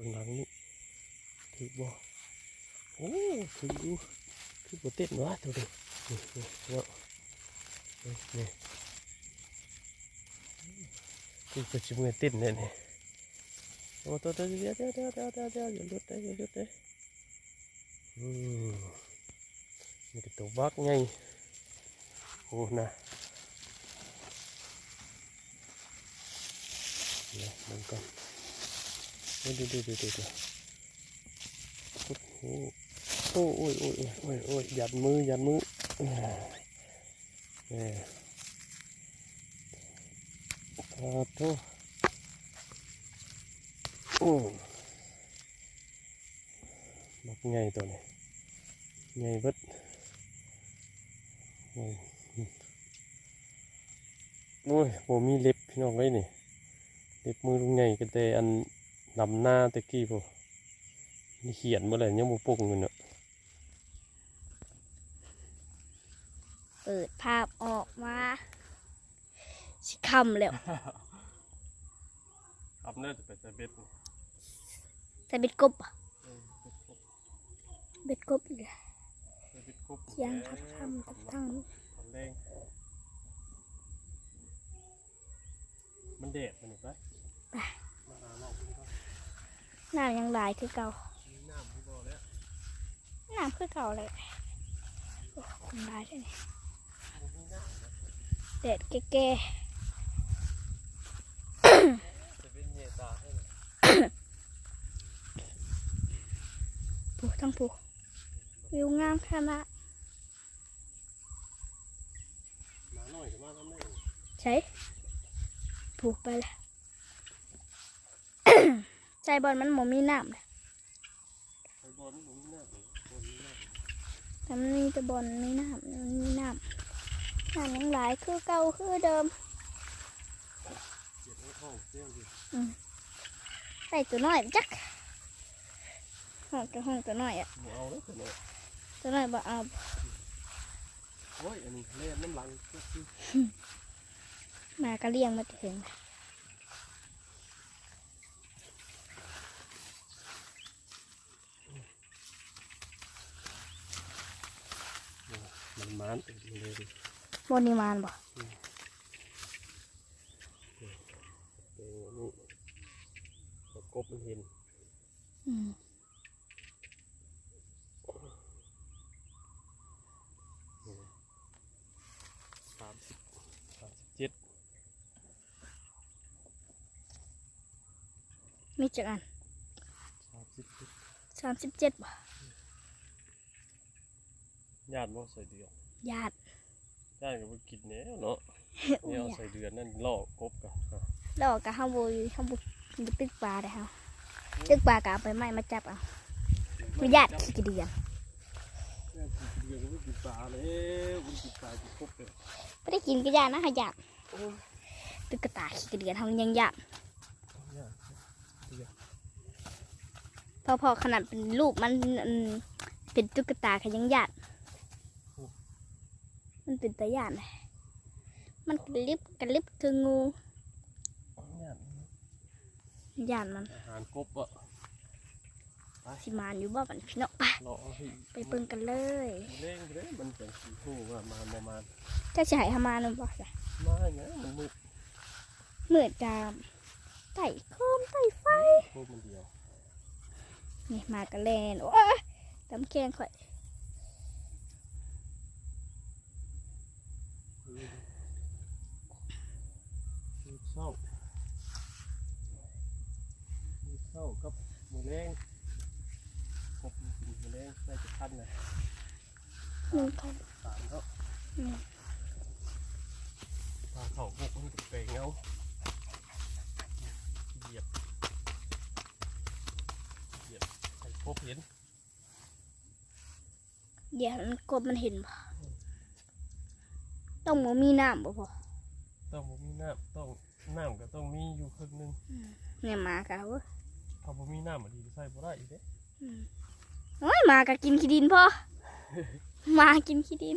ข้างหลังนี่ถือบ่โอ้ถืออยู่คือบ่เต้นวะตัวนี้นี่นี่เนาะนี่นี่คือก็จะมือเต้นเนี่ยนี่โอ้ตัวเดี๋ยวเดี๋ยวเดี๋ยวเดี๋ยวเดี๋ยวเดี๋ยวเดี๋ยวอย่าหลุดได้อย่าหลุดได้อืมนี่ก็ตัวบักไงโอ้นะเนี่ยมันก่ อนเดี๋ยวเดี๋ยวเดี๋ยวเดี๋ยวเดี๋ยวโอ้โอ้ยโอ้ยโอ้ยโอ้ยโอ้ยหยัดมือหยัดมือเนี่ยขอโทษโอ้บักไงตัวนี้ไงเบิดโอ้ยโอ้ยโมมีเล็บพี่น้องไว้นี่เล็บมือลุงไงก็แต่อัน นำหน้าตะกี้พอนี่เขียนเมื่อไหร่ยังบ่ปงอยู่เนาะเปิดภาพออกมาสิคำแล้วอับเน่าจะไปใส่เบ็ดแต่เบ็ดกบอะเบ็ดกบอีกอะใส่เบ็ดครบเที่ยงทับทำทับทั้งตอนแรงมันแดดมันนี่ไปมาหาเราพี่ก็ น้ำยังหลายคือเก่าน้ำพี่บ่แล้วน้ำคือเก่าเลยโอ้คงหลายใช่ไหมมีน้ำนะแดดแก่จเป็นเหยตาให้เลยๆผูทั้งผูวิวงามขนาดมาหน่อยจะใช่ผูกไปลย ใจบอลมันหมมีน้ำเลยไปบอลมันมีน้ำบอลมีน้ำแต่มันมีแต่บอลไม่น้ำมันมีน้ำน้ำยังหลายคือเก่าคือเดิมเจ็บท้องเจียวดิใส่ตัวน้อยจักห้องตัวห้องตัวน้อยอะหมูเอาแล้วตัวเนี้ยตัวน้อยบ่เอาโอ้ยอันนี้เล่นน้ำหลังก็คือมากระเลี้ยงมาถึง มันมันเองเลยดิบนนิมานบ่เออนี่เอากบมันเห็นอืมสามสิบสามสิบเจ็ดมีจักอันสามสิบเจ็ดสามสิบเจ็ดบ่ญาติบ่ใส่เดือน ญาติญาติก็บ่กินแหน่เนาะอุ้เนี่ยยเอาใส่เดือนนั่นล่อกบกันดอกกะเฮาบ่อยู่เฮาบ่อยู่ตึกปลาได้เฮาตึกปลากะเอาไปไม้มาจับเอาคือญาติขี้กระเดียนญาติกินเดือนก็บ่กินปลาแล้วบ่กินปลากินกบเลยบ่ได้กินก็ญาตินะเฮาญาติโอ้ยตึกกระตายขี้กระเดียนเฮายังญาติญาติพอพอขนาดเป็นรูปมันอืมเป็นตุ๊กตาก็ยังญาติ มันเป็นตาญาติเลยมันกระลิบกระลิบคืองูญาติญาติมันอาหารกบอะสิมานอยู่บ่บัดพี่น้องไปรอให้ไปเบิ่งกันเลยเล่งไปเลยมันจังสิฮู้ว่ามาบ่มาเจ้าสิให้เฮามานํบ่จ้ะมาเนี่ยมันมืดมืดจามไต่โคมไต่ไฟโคบมันเดียวนี่มากระแลนโอ้ยตำแกงข่อย มือเศร้ามือเศร้ากับมือแรงกบมันกินมือแรงได้จะทันนะหนึ่งพันสามเท่าอืมปลาเข่าพวกมันเปงเงาเหยียบเหยียบใส่กบเห็นเดี๋ยวมันกบมันเห็นบ่ต้องบ่มีน้ำบ่พอต้องบ่มีน้ำต้อง น้ำก็ต้องมีอยู่ครึ่งหนึงเนี่ยหมากะเว้ยถ้าบ่มีน้ำมันดีใส่บ่ได้อีกเด้โอ้ยหมากะกินขี้ดินพ่อหมากินขี้ดิน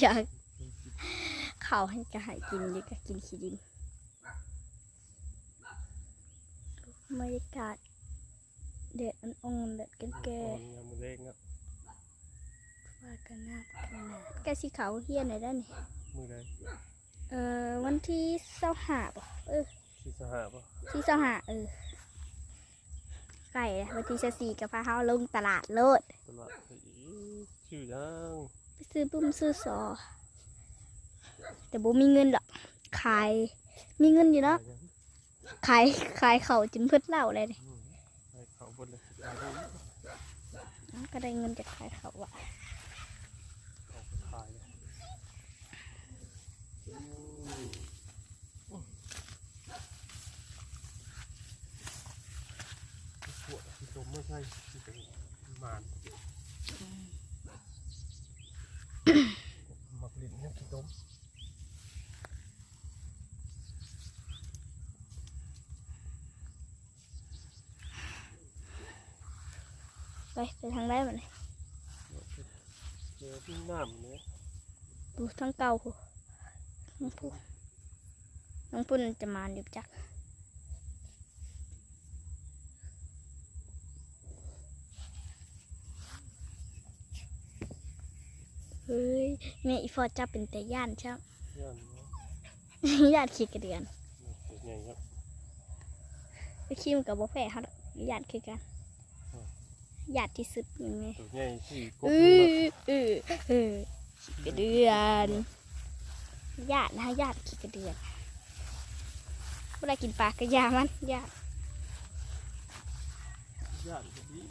อยากเขาให้กะให้กินดีกะกินขี้ดินบรรยากาศเด็ดอ่อนๆเด็ดแก่ตอนยามมื้อแรงครับๆว่ากันหน้ากันหน้าแกสีขาวเฮียนหน่อยได้นี่มื้อใด เอ่อวันที่เสาหาป่ะเออสิสหาบ่ที่เสาหาเออไก่วันที่จะสี่กับพาเฮาลงตลาดโลดตลาดเฮ้ยชื่อยังไปซื้อปุ้มซื้อซอแต่บ่มีเงินหรอกขายมีเงินอยู่เนาะยังขายขายเขาจนเพิ่นเหล่าเลยนี่อืมให้เขาเบนเลยสิเอาเงินเอ้าก็ได้เงินจากขายเขาอะ เอาไปขายเลยอืมปวดที่ตม ไม่ใช่ที่เป็นมานมักลิ้นเนี่ยขี้ต้มไปไปทางได้มันเจอที่น้ำเนี่ยดูทั้งเก่าพูน้องพูน้องปุ่นจะมาอยู่จัก ฮ้ยแม่อีฟอจับเป็นแต่ย่านใช่ย่านเนาะย่านขี้กระเดือนเป็นไงครับไปคิมกับบ่แพ้เขาดอกย่านคือกันย่านที่สุดอย่างนี้ตัวใหญ่ที่กบเอนี่อเออเออขี้กระเดือนย่านนะย่านขี้กระเดือนเวลากินปลากระยามันย่านย่านแบบนี้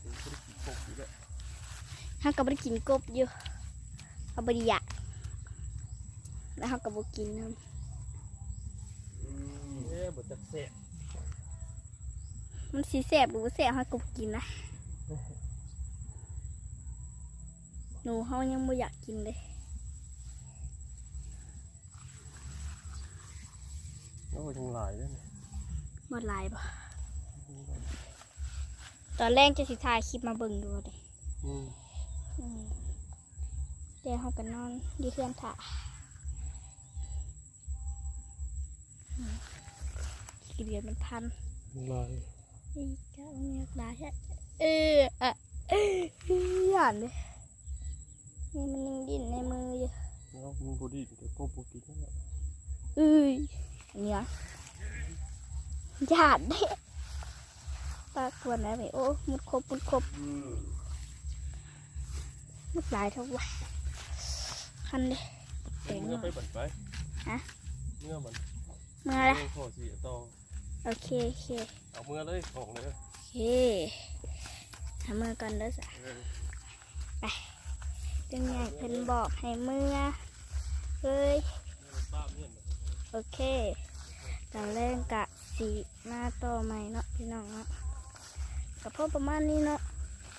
เป็นธุรกิจกบอยู่แล้วเขาก็บ่ได้กินกบอยู่ เขาบ่ได้อยากแล้วเขาก็บ่กินนเอ๊ะบดจักเสะำมันสีแสบหรือบ่แสบเขาก็บ่กินนะหนูเขายังบ่อยากกินเลยแล้วก็ยังหลายด้วยนะหมดลายบ่ตอนแรกจะสิถ่ายคลิปมาเบิ่งดูเลย อืมอืมเดี๋ยวเขาก็นอนอดีเพื่อนถ่ากี่เดือนมันพันลายอีกเก้าเนี่ยได้ใช่เอออะเอ้ยหยานเลยนี่มันยังดิ้นในมืออยู่แล้วมันบดีแต่กบบ่กินนั่นแหละเอ้ยอันเนี้ยหยาดเด้ปลาตัวไหนไปโอ้มุดครบมุดครบมุดลายเท่าไหร่ คันเลยเจ๋งเมื่อว่ะไปบันไปฮะเมื่อมันมาละเมื่อขอสีต่อโอเคโอเคเอาเมื่อเลยของเลยโอเคทำมือก่อนเด้อสะเออเป็นไงเพิ่นบอกให้มือเฮ้ยป้าเมียนโอเคตอนแรกกะสีหน้าต่อใหม่เนาะพี่น้องเนาะกับพ่อประมาณนี้เนาะ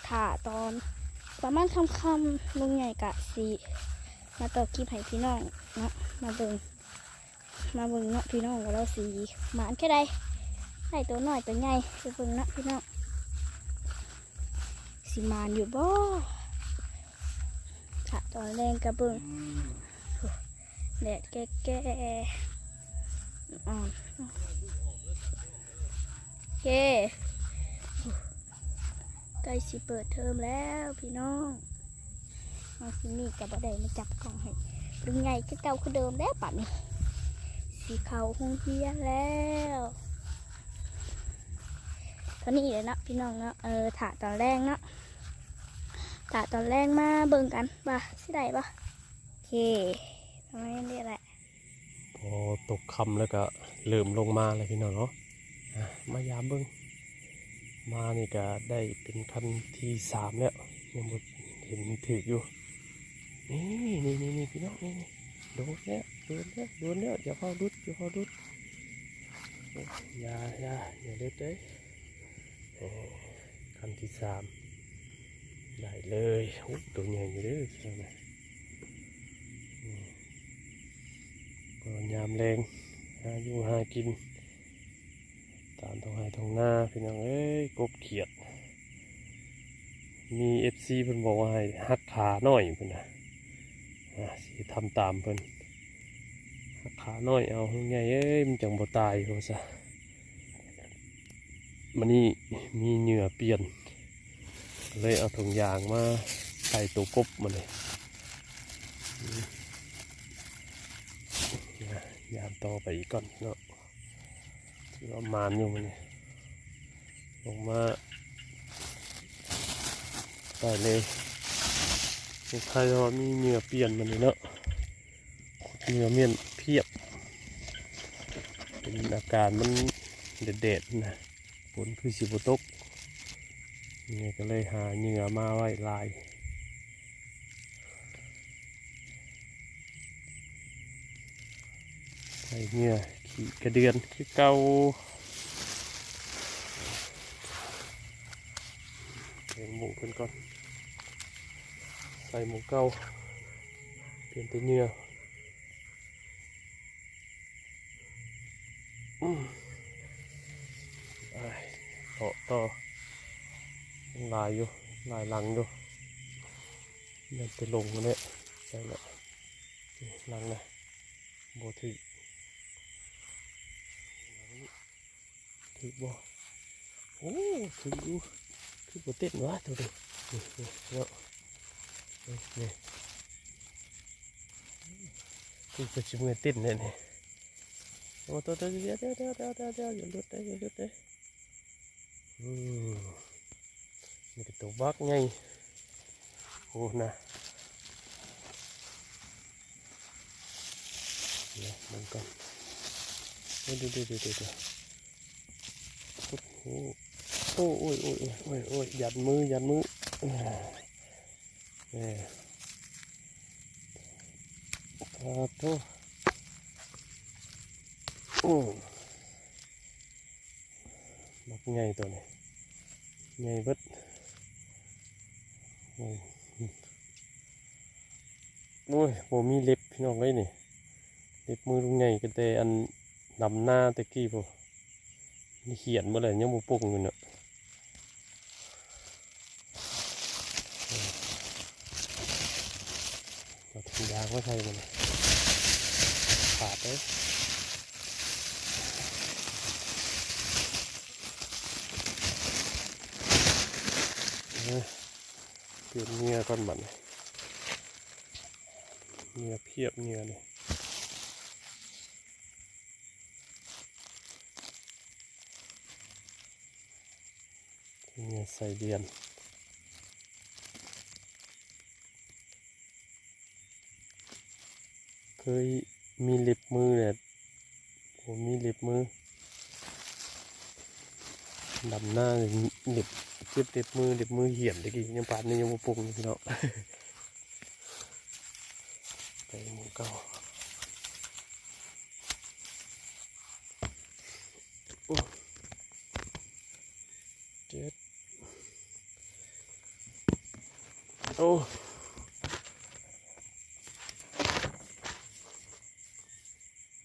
ถ่าตอนประมาณค่ำๆลุงใหญ่กะสี มาต่อคลิปให้พี่น้องเนาะมาเบิ่งมาเบิ่งเนาะพี่น้องว่าเราสีหมานแค่ใดได้ตัวน้อยตัวใหญ่ไปเบิ่งเนาะพี่น้องสีมานอยู่บ่ถ่าตอนแรงกกะเบิ่งแดดแก่แก่ๆอ่อนโอเคใกล้สิเปิดเทอมแล้วพี่น้อง เอาสิมีกับบ่ได้มาจับกล่องให้ดึงไงคือเก่าคือเดิมแล้วป่ะนี่สีเขาคงเฮียนแล้วตอนนี้เลยเนาะพี่น้องเนาะเออถ่าตอนแรกเนาะถ่าตอนแรกมาเบิ่งกันป่ะสิได้ป่ะโอเคทำไมนี่แหละพอตกคำแล้วก็เริ่มลงมาเลยพี่น้องเนาะมายามเบิ้งมานี่ก็ได้เป็นคันที่สามแล้วยังบ่เห็นถืออยู่ นี่นี่นี่นี่พี่น้องนี่นี่โดนแล้วโดนแล้วโดนแล้วอย่าพอดุดอย่าพอดุดอย่าอย่าอย่าเล็ดเลยเออคันที่สามได้เลยโอ้ตัวใหญ่อยู่เด้อพี่น้องนะก็ยามแรงหาอยู่หากิน ตามทองไห้ท้องนาพี่น้องเอ้ยกบเขียด มีเอฟซีเพิ่นบอกว่าให้หักขาหน่อยเพิ่นนะ สิทำตามเพิ่นขาหน่อยเอาไงเอ้ยมันจังบ่ตายว่าซะมันนี่มีเหงื่อเปลี่ยน เลยเอาถุงยางมาใส่ตัวกบมาเลยยามต่อไปอีกก่อนเนาะที่ว่ามานอยู่มันนี่ลงมาใส่เลย ใครว่ามีเหงื่อเปลี่ยนมันนี่เนาะเหงื่อเมียนเพียบ เป็นอาการมันเด็ดๆนะฝนคือสิบตกนี่ก็เลยหาเหงื่อมาไว้ลายใส่เหงื่อขี่กระเดือนคือเกาเปลี่ยนหมูเพิ่นก่อน ใส่หมูเกาเปลี่ยนเป็นเหงื่ออืมไปต่อต่อลายอยู่ลายห นี่ยใช่แล้วนี่หลังนะโบถือหลังถือบ่โอ้ถืออยู่คือโบเต้นวะตัวเดียวนี่นี่เนาะนี่นี่คือก็ชิมเงินเต้นเนี่ยนี่โอ้ตัวเดียวเดี๋ยวเดี๋ยวเดี๋ยวเดี๋ยวเดี๋ยวเดี๋ยวอย่าหลุดได้อย่าหลุดได้อืมนี่ก็ตัวบักไงโอ้นะเนี่ยมันก่อนเดี๋ยวเดี๋ยวเดี๋ยวเดี๋ยวเดี๋ยวโอ้โหโอ้โอ้ยโอ้ยโอ้ยโอ้ยโอ้ยยัดมือยัดมือ อ่าเนี่ยตาโตโอ้มักไงตัวนี้ไงเบิดโอ้ยโอ้ยโมมีเล็บพี่น้องเลยนี่เล็บมือลุงใหญ่ก็แต่อันดำหน้าตะกี้พอนี่เขียนเมื่อไหร่ยังบ่ปงอยู่เนาะเราถุงยางมา ใส่มันขาดเลยเปลี่ยนเงียก่อนบันเงียเพียบเงียนี่เนี่ยใส่เดียน เค ยมีเล็บมือเนี่ยผมมีเล็บมือดำหน้าเลยเล็บเจ็บเล็บมือเล็บมือเหี่ยนตะกี้ยังปานนี้ยังบ่ปรุงอยู่พี่น้องไปหมูเก่าเจ็ดโอ้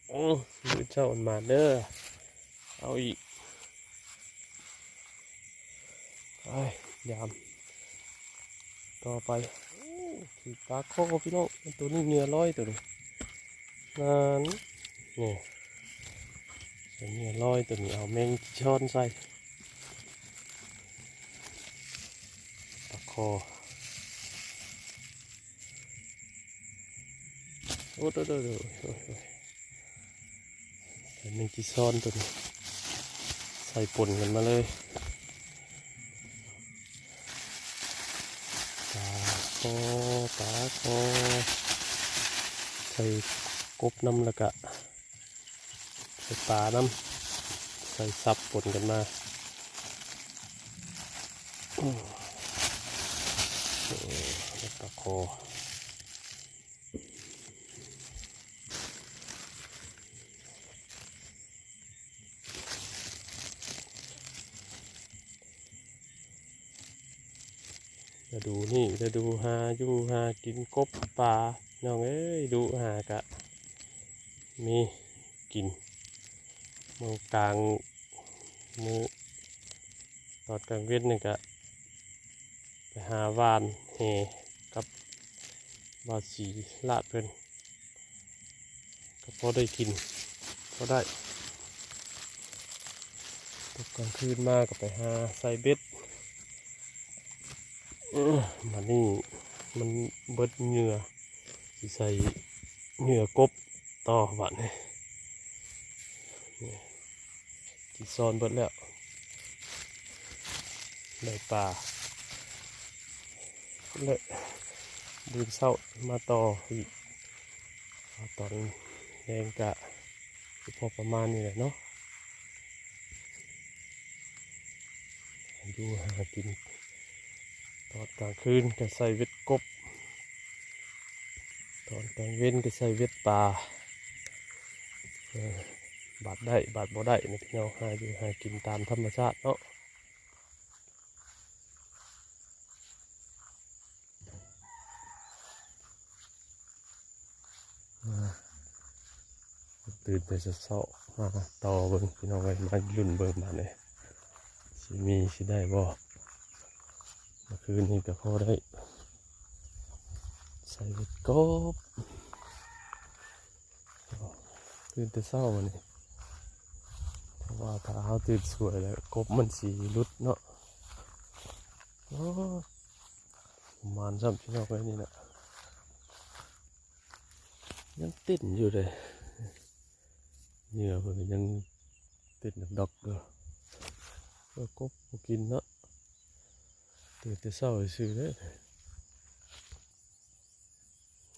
โอ้มือ เจ้ามันมาเด้อเอาอีกไปยาม ต่อไปถือปลาโคพี่น้องตัวนี้เนื้อร้อยตัวนี้นั่นนี่ใส่เนื้อร้อยตัวนี้เอาแมงช้อนใส่ปลาคอโอ้โดโดโดโอ้ยโอ้ย แมงจีซ้อนตัวนี้ ใส่ป่นกันมาเลยปลาคอปลาคอใส่กบน้ำล้วก็ใส่ปลาน้ำใส่ซับป่นกันมาปลาคอ จะดูหาอยู่หากินกบปลาน้องเอ้ยดูหากะ มีกินมือกลางมือตอดกลางเว้นนี่กะไปหาวานเฮกับบาสีลาดเพิ่นก็พอได้กินพอได้ตกกลางคืนมากก็ไปหาใส่เบ็ด มานี่มันเบิดเหงื่อใส่เหงื่อกบต่อบัดนี่นี่ที่ซอนเบิดแล้วได้ปลาเลยดืนเศร้ามาต่ออีกเอาตอนแรงกะพอประมาณนี้แหละเนาะดูหากิน ตอนกลางคืนก็ใส่เวทกบ ตอนกลางเว้นก็ใส่เวทปลาบาดได้บาดบ่ได้นะพี่น้องหาอยู่หากินตามธรรมชาติเนาะอ่าตื่นไปจะเศร้ามาต่อเบิ่งพี่น้องไว้มาลุ่นเบิ่งมาเลยสิมีสิได้บ่ เมื่อคืนนี้ก็พอได้ ใส่เกบตื่นแต่เช้าวันนี้เพราะว่าถ้าเขาตื่นสวยแล้วกบมันสีรุดเนาะประมาณซ้ำพี่น้องไว้นี่นะยังติดอยู่เลยเหงื่อเพิ่นยังติดดอกๆเด้อก็กบกินเนาะ ตื่นแต่เช้าซื้อเด้อ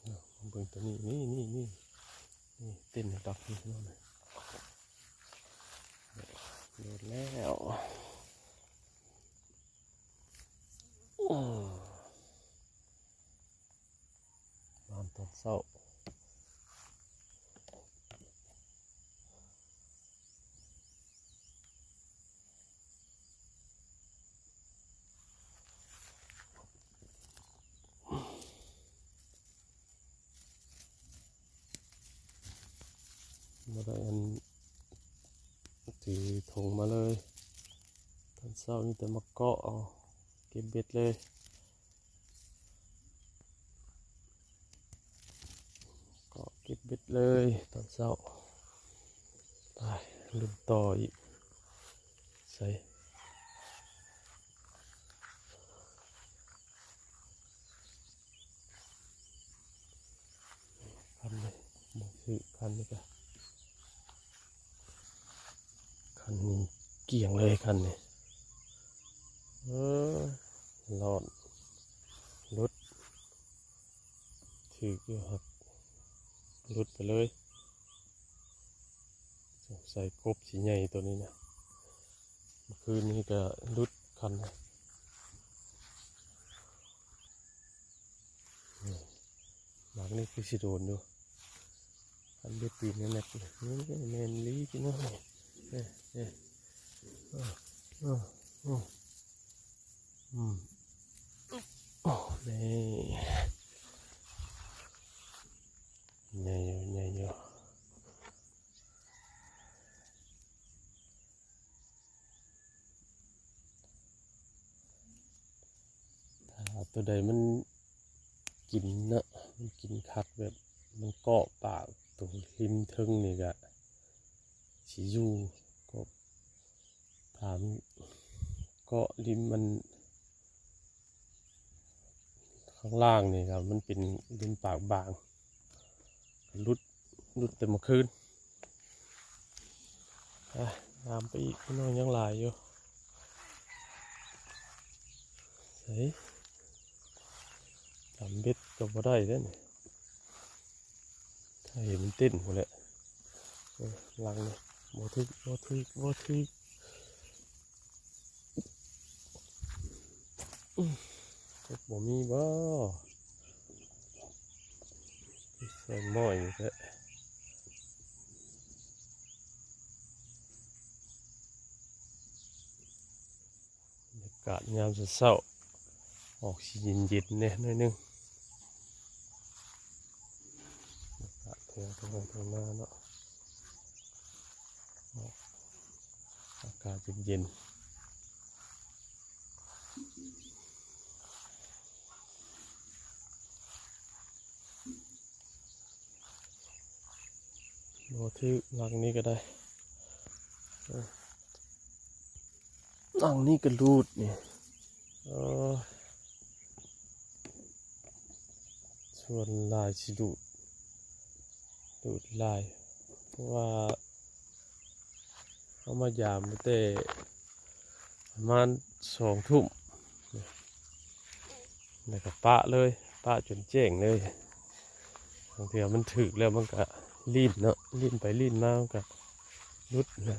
เอาเบิ่งตัวนี้นี่นี่นี่นี่เต้นตักนี่นั่นเลยโดดแล้วอืมนอนตอนเช้า มาได้อันถือถุงมาเลยตอนเช้านี่แต่มาเกาะเอาเก็บเบ็ดเลยเกาะเก็บเบ็ดเลยตอนเช้าไปลุ้นต่ออีกใส่คันเลยมองซื้อคันนี้ก็ คันนี้เกี่ยงเลยคันนี้เออหลอดรถถืออยู่ครับรุดไปเลยสงสัยกบสีใหญ่ตัวนี้นะเมื่อคืนนี้ก็รุดคันนะหมากนี่คือสิโดนอยู่คันเบ็ดปีนนั่นแหละนี่แมนลีพี่น้อง เอ๊ะเอ๊ะเออเออเอออืมโอ้นี่ใหญ่อยู่ใหญ่อยู่ถ้าตัวใดมันกินเนอะมันกินคักแบบมันเกาะปากตรงริมทึงนี่ก็ สิอยู่ก็ถามเกาะริมมัน ข้างล่างนี่ครับ มันเป็นริมปากบางรุดรุดแต่เมื่อคืนอะตามไปอีกพี่น้องยังหลายอยู่ใส่ทำเบ็ดก็บ่ได้เด้อนี่ถ้าเห็นมันเต้นหมดแหละลังนี่ย บ่ทึกบ่ทึกบ่ทึกอื้อก็บ่มีบ่ใส่หม้ออยู่แท้บรรยกาศยามเช้าออกสีเย็นเนี่ยนิดนึงบรรยากาศเทียงตรงไปตรงมาเนาะออก อากาศเย็นๆโบที่หลังนี้ก็ได้เอออังนี่ก็รูดนี่ส่วนลายสิดูดดูดลาย เพราะว่า เขามายามแต่ประมาณสองทุ่มแล้วก็ปะเลยปะจนแจ้งเลยบางทีมันถึกแล้วมันก็ลีนเนาะลีนไปลีนมามันก็รุดนะ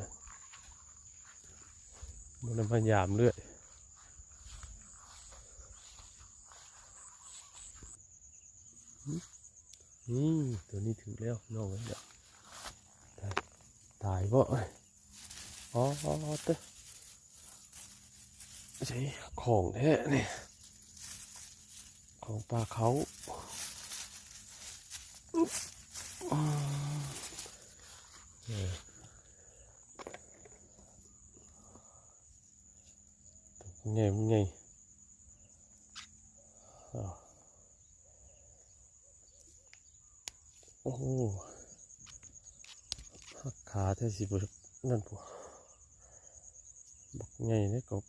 มันมายามเรื่อยนี่ตัวนี้ถึงแล้วน้องเอ้ยเดี๋ยวตายตายบ่ อ๋อเต้ใช่ของแท้นี่ของปลาเขาเออตัวไงมันไงอ้าวโอ้โหหักขาแท้สิบนั่นปุ๊ บอกไงเนี่ยกบ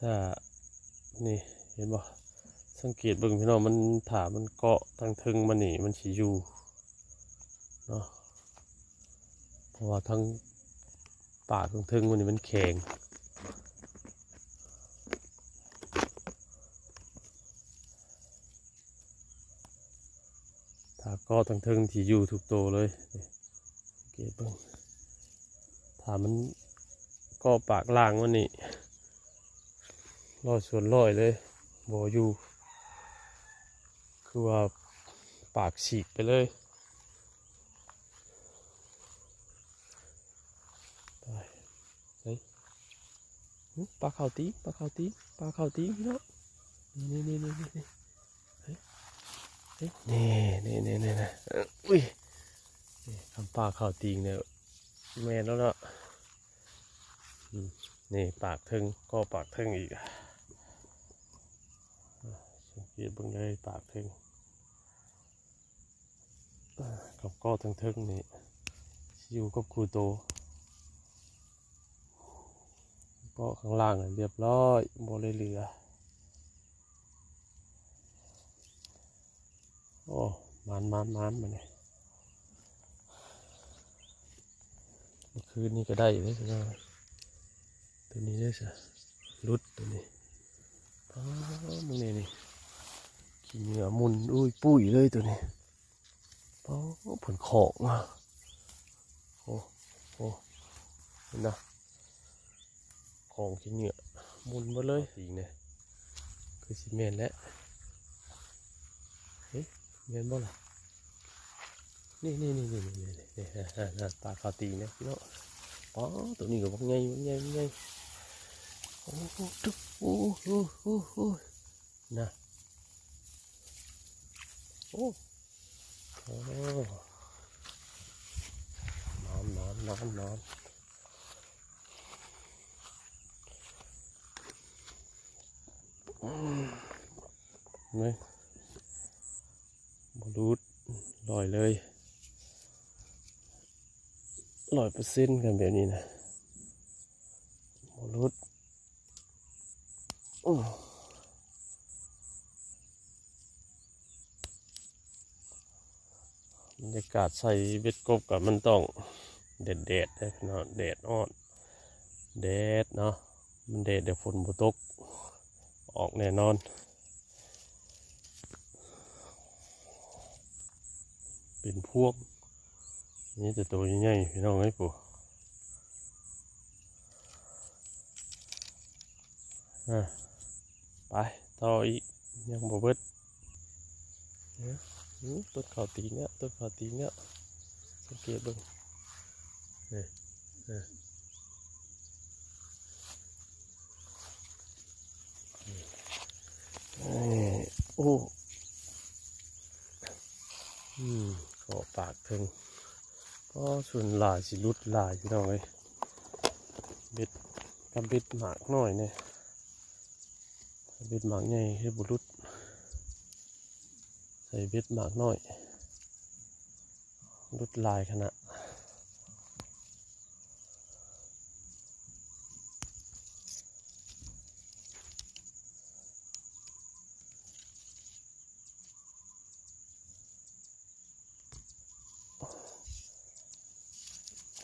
ถ้านี่เห็นบ่สังเกตเบิ่งพี่น้องมันถามันเกาะทางทึงมันนี่มันสิอยู่เนาะเพราะว่าทั้งปากทางทึงมันนี่มันแข็งถ้าเกาะทางทึงที่อยู่ทุกโตเลยนี่ เกตเบิ่งถามมันกาะปากล่างมันนี่ลอยส่วนลอยเลยบอยู่คือว่าปากฉีกไปเลยไปเฮ้ยปลาเข่าตีปลาเข่าตีปลาเข่าตีพี่น้องนี่นี่นี่นี่นี่เฮ้ยเฮ้ยนี่นี่นี่นี่นะเอ้ออุ้ย นี่คำปลาข่าตีงเนี่ยแม่แล้วเนาะนี่ปากทึงก็ปากทึงอีกสังเกตบิ่งเลยปากทึงอ่ากับก้อทั้งทึงนี่สิอยู่กับครูโตก็ข้างล่างน่ะเรียบร้อยบ่เลยเหลือ โอ้มันมันมันมาเนี่ยเมื่อ คืนนี้ก็ได้เลยสินะตัวนี้ได้สิรุดตัวนี้อ๋อมึงนี่นี่ขี้เหงื่อมุนอุ้ยปุ้ยเลยตัวนี้โอ้ผลของอะโอ้โอ้เห็นนะของขี้เหงื่อมุนหมาเลยสีเนี่ยคือซีเมนแล้วเฮ้ยเมนบ่ล่ะ นี่นี่นี่นี่นี่นี่นี่ฮ่าฮ่าฮ่าปลาคาตีเนี่ยพี่น้องอ๋อตัวนี้ก็บักใหญ่บักใหญ่บักใหญ่โอ้โหตุ๊บโอ้โหโอ้โหนะโอ้โอ้นอนนอนนอนนอนอืมนี่บรูดลอยเลย ลอยเปอร์เซ็นต์กันแบบนี้นะบรูดอื้อบรรยากาศใส่เบ็ดกบกับมันต้องเด็ดเด็ดเนาะแดดอ่อนแดดเนาะมันแดดเดี๋ยวฝนบุตกออกแน่นอน เป็นพวก นี่แต่ตัวใหญ่ๆพี่น้องไอ้ปู่อะไปต่ออีกยังบ่เบิดอืมต้นข้าวตีนเนี่ยต้นข้าวตีนเนี่ยสังเกตเบิ่งนี่นี่นี่โอ้อืมขอปากถึง ก็ส่วนหลายสิลุดหลายพี่น้องเอ้ยเบ็ดกับเบ็ดหมากหน่อยเนี่ยเบ็ดหมากใหญ่ให้บุรุษใส่เบ็ดหมากน้อยรุดลายขนาด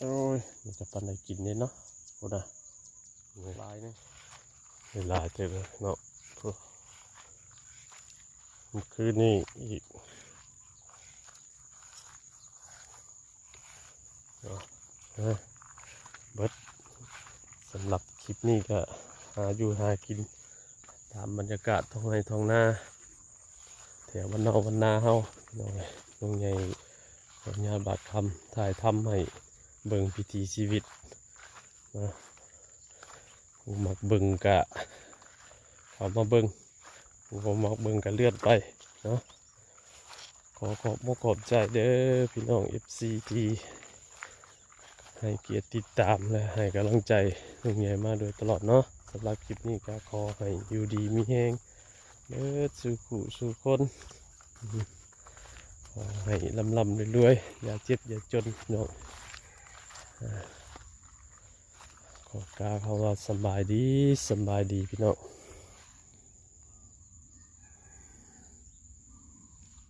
โอ้ยนี่จะปันได้ กินเนี่ยเนาะโอ้นะเวลายเนี่ยเวลาเจอเลยเนาะโอ้มันคือนี่อีกเนาะฮะเบิดสำหรับคลิปนี้ก็หาอยู่หากิน ตามบรรยากาศท้องไร่ท้องนาแถววันนอกวันนาเฮาพี่น้องเอ้ยน้องใหญ่ขออนุญาตบาดคำถ่ายทำให้เบิ่งพิธีชีวิต นะผู้มักเบิ่งกะเขามาเบิ่งผู้บ่มักเบิ่งกะเลื่อนไปเนาะขอขอบมขอบใจเด้อพี่น้อง FC ที่ให้เกียรติติดตามและให้กำลังใจน้องใหญ่มาโดยตลอดเนาะสำหรับคลิปนี้ก็ขอให้อยู่ดีมีแห้งเด้อสู่ขู่สู่คนขอให้ลำลำรวยๆอย่าเจ็บอย่าจนเนาะ ขอกาเขาว่าสบายดีสบายดีพี่น้อง